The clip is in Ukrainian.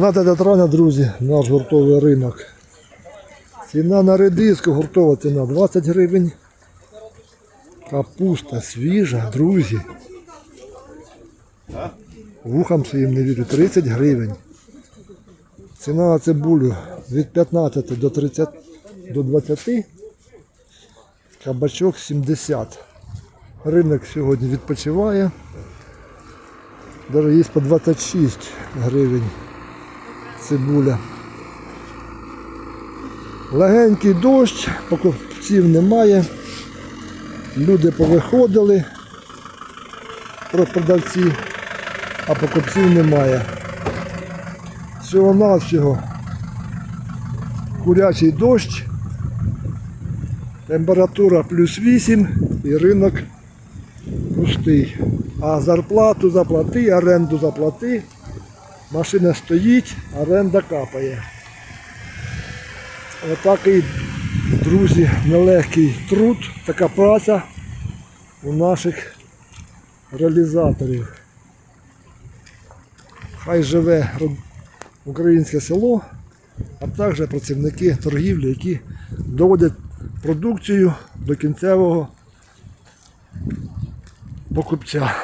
12 травня, друзі, наш гуртовий ринок. Ціна на редиску, гуртова ціна 20 гривень. Капуста свіжа, друзі. Вухам своїм не вірю, 30 гривень. Ціна на цибулю від 15 до 30 до 20. Кабачок 70. Ринок сьогодні відпочиває. Даже є по 26 гривень цибуля. Легенький дощ, покупців немає. Люди повиходили, про- продавці, а покупців немає. Всього-навсього курячий дощ, температура плюс 8 і ринок пустий. А зарплату заплати, оренду заплати. Машина стоїть, оренда капає. Отакий, друзі, нелегкий труд, така праця у наших реалізаторів. Хай живе українське село, а також працівники торгівлі, які доводять продукцію до кінцевого покупця.